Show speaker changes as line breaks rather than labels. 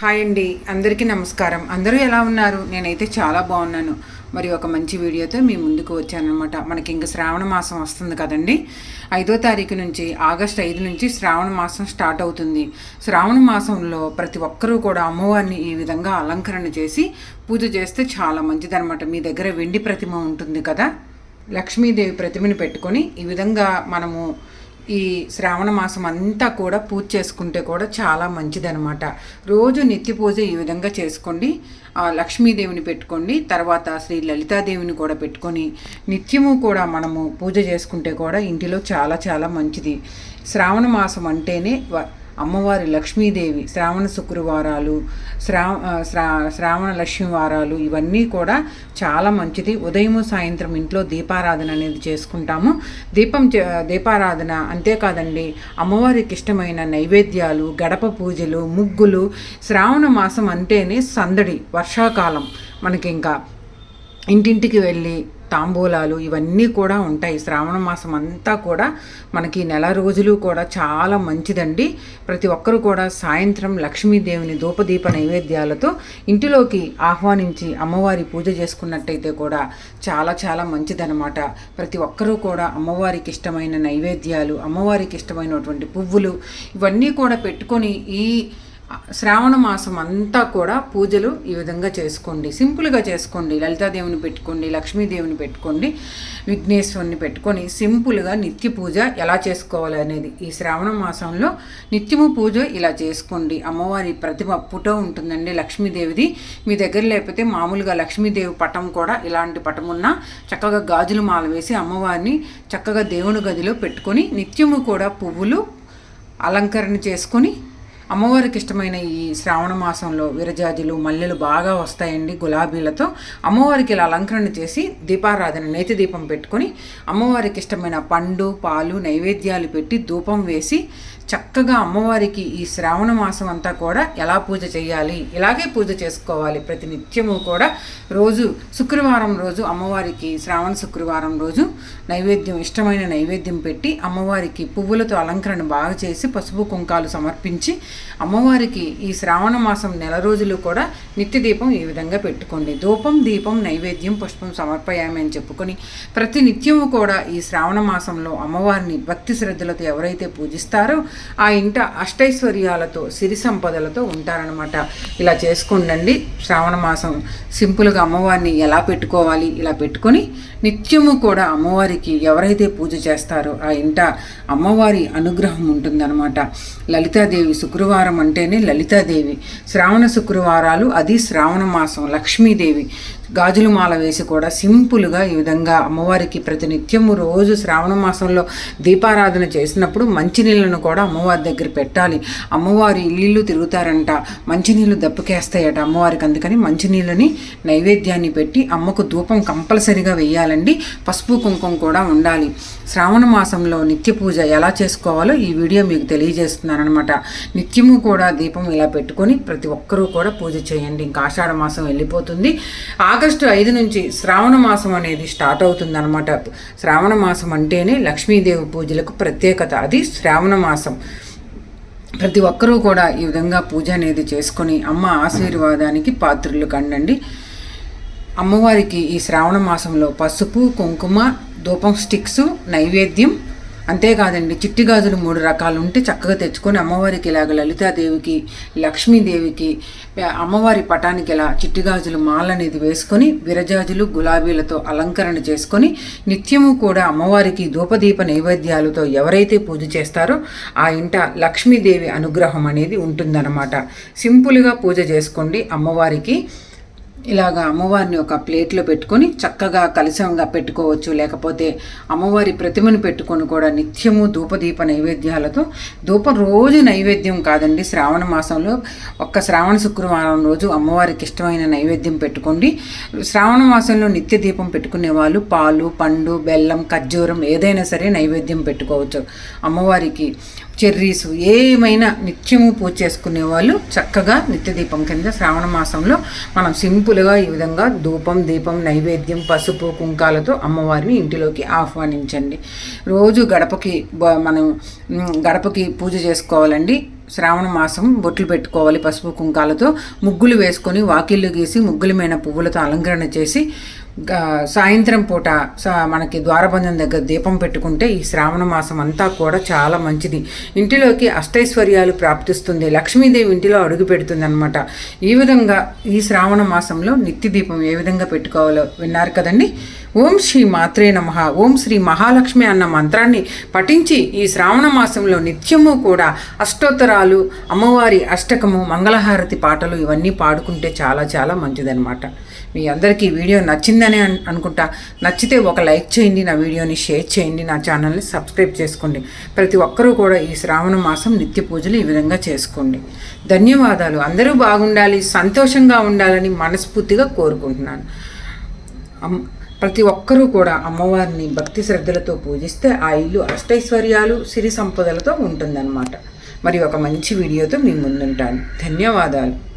Hi అండి అందరికీ నమస్కారం. అందరూ ఎలా ఉన్నారు? నేనైతే చాలా బాగున్నాను. మరి ఒక మంచి వీడియోతో మీ ముందుకు వచ్చానమాట మనకి ఇంక శ్రావణ మాసం వస్తుంది కదండి. ఐదో తారీఖు నుంచి ఆగస్ట్ ఐదు నుంచి శ్రావణ మాసం స్టార్ట్ అవుతుంది. శ్రావణ మాసంలో ప్రతి ఒక్కరూ కూడా అమ్మవారిని ఈ విధంగా అలంకరణ చేసి పూజ చేస్తే చాలా మంచిదనమాట మీ దగ్గర వెండి ప్రతిమ ఉంటుంది కదా? లక్ష్మీదేవి ప్రతిమని పెట్టుకొని ఈ విధంగా మనము ఈ శ్రావణ మాసం అంతా కూడా పూజ చేసుకుంటే కూడా చాలా మంచిదనమాట రోజు నిత్య పూజ ఈ విధంగా చేసుకోండి. లక్ష్మీదేవిని పెట్టుకోండి. తర్వాత శ్రీ లలితాదేవిని కూడా పెట్టుకొని నిత్యము కూడా మనము పూజ చేసుకుంటే కూడా ఇంటిలో చాలా చాలా మంచిది. శ్రావణ మాసం అంటేనే వ- అమ్మవారి లక్ష్మీదేవి శ్రావణ శుక్రవారాలు శ్రా శ్రా శ్రావణ లక్ష్మి వారాలు ఇవన్నీ కూడా చాలా మంచిది. ఉదయము సాయంత్రం ఇంట్లో దీపారాధన అనేది చేసుకుంటాము. దీపం చే- దీపారాధన అంతేకాదండి అమ్మవారికి ఇష్టమైన నైవేద్యాలు గడప పూజలు ముగ్గులు శ్రావణ మాసం అంటేనే సందడి వర్షాకాలం మనకి ఇంకా ఇంటింటికి వెళ్ళి తాంబూలాలు ఇవన్నీ కూడా ఉంటాయి. శ్రావణ మాసం అంతా కూడా మనకి నెల రోజులు కూడా చాలా మంచిదండి. ప్రతి ఒక్కరు కూడా సాయంత్రం లక్ష్మీదేవిని ధూపదీప నైవేద్యాలతో ఇంటిలోకి ఆహ్వానించి అమ్మవారి పూజ చేసుకున్నట్టయితే కూడా చాలా చాలా మంచిదనమాట ప్రతి ఒక్కరూ కూడా అమ్మవారికి ఇష్టమైన నైవేద్యాలు అమ్మవారికి ఇష్టమైనటువంటి పువ్వులు ఇవన్నీ కూడా పెట్టుకొని ఈ శ్రావణ మాసం అంతా కూడా పూజలు ఈ విధంగా చేసుకోండి. సింపుల్గా చేసుకోండి. లలితాదేవిని పెట్టుకోండి లక్ష్మీదేవిని పెట్టుకోండి విఘ్నేశ్వరుని పెట్టుకొని సింపుల్గా నిత్య పూజ ఎలా చేసుకోవాలి అనేది ఈ శ్రావణ మాసంలో నిత్యము పూజ ఇలా చేసుకోండి. అమ్మవారి ప్రతిమ పుట ఉంటుందండి లక్ష్మీదేవిది. మీ దగ్గర లేకపోతే మామూలుగా లక్ష్మీదేవి పటం కూడా ఇలాంటి పటం ఉన్నా చక్కగా గాజులు మాల వేసి అమ్మవారిని చక్కగా దేవుని గదిలో పెట్టుకొని నిత్యము కూడా పువ్వులు అలంకరణ చేసుకొని అమ్మవారికి ఇష్టమైన ఈ శ్రావణ మాసంలో విరజాజులు మల్లెలు బాగా వస్తాయండి గులాబీలతో. అమ్మవారికి ఇలా అలంకరణ చేసి దీపారాధన నేతి దీపం పెట్టుకొని అమ్మవారికి ఇష్టమైన పండు పాలు నైవేద్యాలు పెట్టి ధూపం వేసి చక్కగా అమ్మవారికి ఈ శ్రావణ మాసం అంతా కూడా ఎలా పూజ చేయాలి ఇలాగే పూజ చేసుకోవాలి ప్రతి నిత్యము కూడా రోజు శుక్రవారం రోజు అమ్మవారికి శ్రావణ శుక్రవారం రోజు నైవేద్యం ఇష్టమైన నైవేద్యం పెట్టి అమ్మవారికి పువ్వులతో అలంకరణ బాగా చేసి పసుపు కుంకాలు సమర్పించి అమ్మవారికి ఈ శ్రావణ మాసం నెల రోజులు కూడా నిత్య దీపం ఈ విధంగా పెట్టుకోండి. ధూపం దీపం నైవేద్యం పుష్పం సమర్పయామి అని చెప్పుకొని ప్రతి నిత్యము కూడా ఈ శ్రావణ మాసంలో అమ్మవారిని భక్తి శ్రద్ధలతో ఎవరైతే పూజిస్తారో ఆ ఇంట అష్టైశ్వర్యాలతో సిరి సంపదలతో ఉంటారనమాట ఇలా చేసుకుండండి. శ్రావణ మాసం సింపుల్గా అమ్మవారిని ఎలా పెట్టుకోవాలి? ఇలా పెట్టుకొని నిత్యము కూడా అమ్మవారికి ఎవరైతే పూజ చేస్తారో ఆ ఇంట అమ్మవారి అనుగ్రహం ఉంటుందన్నమాట. లలితాదేవి శుక్రవారం అంటేనే లలితాదేవి. శ్రావణ శుక్రవారాలు అది శ్రావణ మాసం. లక్ష్మీదేవి. గాజులు మాల వేసి కూడా సింపుల్గా ఈ విధంగా అమ్మవారికి ప్రతినిత్యము రోజు శ్రావణ మాసంలో దీపారాధన చేసినప్పుడు మంచినీళ్ళను కూడా అమ్మవారి దగ్గర పెట్టాలి. అమ్మవారి ఇల్లు తిరుగుతారంట మంచినీళ్ళు దప్పుకేస్తాయట అమ్మవారికి. అందుకని మంచినీళ్ళని నైవేద్యాన్ని పెట్టి అమ్మకు ధూపం కంపల్సరిగా వేయాలండి. పసుపు కుంకుమ కూడా ఉండాలి. శ్రావణ మాసంలో నిత్య పూజ ఎలా చేసుకోవాలో ఈ వీడియో మీకు తెలియజేస్తున్నాను అనమాట నిత్యము కూడా దీపం ఇలా పెట్టుకొని ప్రతి ఒక్కరూ కూడా పూజ చేయండి. ఇంకా ఆషాఢ మాసం వెళ్ళిపోతుంది. ఆ ఆగస్టు ఐదు నుంచి శ్రావణ మాసం అనేది స్టార్ట్ అవుతుంది అనమాట శ్రావణ మాసం అంటేనే లక్ష్మీదేవి పూజలకు ప్రత్యేకత. అది శ్రావణ మాసం. ప్రతి ఒక్కరూ కూడా ఈ విధంగా పూజ అనేది చేసుకొని అమ్మ ఆశీర్వాదానికి పాత్రులు కండండి. అమ్మవారికి ఈ శ్రావణ మాసంలో పసుపు కుంకుమ ధూపం స్టిక్స్ నైవేద్యం అంతేకాదండి చిట్టి గాజులు మూడు రకాలు ఉంటే చక్కగా తెచ్చుకొని అమ్మవారికి ఇలాగ లలితాదేవికి లక్ష్మీదేవికి అమ్మవారి పటానికి ఇలా చిట్టి గాజులు మాల అనేది వేసుకొని విరజాజులు గులాబీలతో అలంకరణ చేసుకొని నిత్యము కూడా అమ్మవారికి ధూపదీప నైవేద్యాలతో ఎవరైతే పూజ చేస్తారో ఆ ఇంట లక్ష్మీదేవి అనుగ్రహం అనేది ఉంటుందన్నమాట. సింపుల్గా పూజ చేసుకోండి అమ్మవారికి. ఇలాగా అమ్మవారిని ఒక ప్లేట్లో పెట్టుకొని చక్కగా కలశంగా పెట్టుకోవచ్చు. లేకపోతే అమ్మవారి ప్రతిమను పెట్టుకొని కూడా నిత్యము ధూపదీప నైవేద్యాలతో ధూపం రోజు నైవేద్యం కాదండి. శ్రావణ మాసంలో ఒక్క శ్రావణ శుక్రవారం రోజు అమ్మవారికి ఇష్టమైన నైవేద్యం పెట్టుకోండి. శ్రావణ మాసంలో నిత్య దీపం పెట్టుకునే వాళ్ళు పాలు పండు బెల్లం ఖర్జూరం ఏదైనా సరే నైవేద్యం పెట్టుకోవచ్చు. అమ్మవారికి చెర్రీస్ ఏమైనా నిత్యము పూజ చేసుకునే వాళ్ళు చక్కగా నిత్య దీపం కింద శ్రావణ మాసంలో మనం సింపుల్గా ఈ విధంగా ధూపం దీపం నైవేద్యం పసుపు కుంకాలతో అమ్మవారిని ఇంటిలోకి ఆహ్వానించండి. రోజు గడపకి మనం గడపకి పూజ చేసుకోవాలండి. శ్రావణ మాసం బొట్లు పెట్టుకోవాలి పసుపు కుంకాలతో. ముగ్గులు వేసుకొని వాకిళ్ళు గీసి ముగ్గుల మీద పువ్వులతో అలంకరణ చేసి సాయంత్రం పూట మనకి ద్వారబంధం దగ్గర దీపం పెట్టుకుంటే ఈ శ్రావణ మాసం అంతా కూడా చాలా మంచిది. ఇంటిలోకి అష్టైశ్వర్యాలు ప్రాప్తిస్తుంది. లక్ష్మీదేవి ఇంటిలో అడుగు పెడుతుంది అనమాట ఈ విధంగా ఈ శ్రావణ మాసంలో నిత్య దీపం ఏ విధంగా పెట్టుకోవాలో విన్నారు కదండి? ఓం శ్రీ మాత్రే నమ. ఓం శ్రీ మహాలక్ష్మి అన్న మంత్రాన్ని పఠించి ఈ శ్రావణ మాసంలో నిత్యము కూడా అష్టోత్తరాలు అమ్మవారి అష్టకము మంగళహారతి పాటలు ఇవన్నీ పాడుకుంటే చాలా చాలా మంచిదన్నమాట. మీ అందరికీ వీడియో నచ్చిందని అని అనుకుంటా. నచ్చితే ఒక లైక్ చేయండి నా వీడియోని షేర్ చేయండి నా ఛానల్ని సబ్స్క్రైబ్ చేసుకోండి. ప్రతి ఒక్కరూ కూడా ఈ శ్రావణ మాసం నిత్య పూజలు ఈ విధంగా చేసుకోండి. ధన్యవాదాలు. అందరూ బాగుండాలి సంతోషంగా ఉండాలని మనస్ఫూర్తిగా కోరుకుంటున్నాను. అమ్- ప్రతి ఒక్కరూ కూడా అమ్మవారిని భక్తి శ్రద్ధలతో పూజిస్తే ఆ ఇల్లు అష్టైశ్వర్యాలు సిరి సంపదలతో ఉంటుందన్నమాట. మరి ఒక మంచి వీడియోతో మీ ముందుంటాను. ధన్యవాదాలు.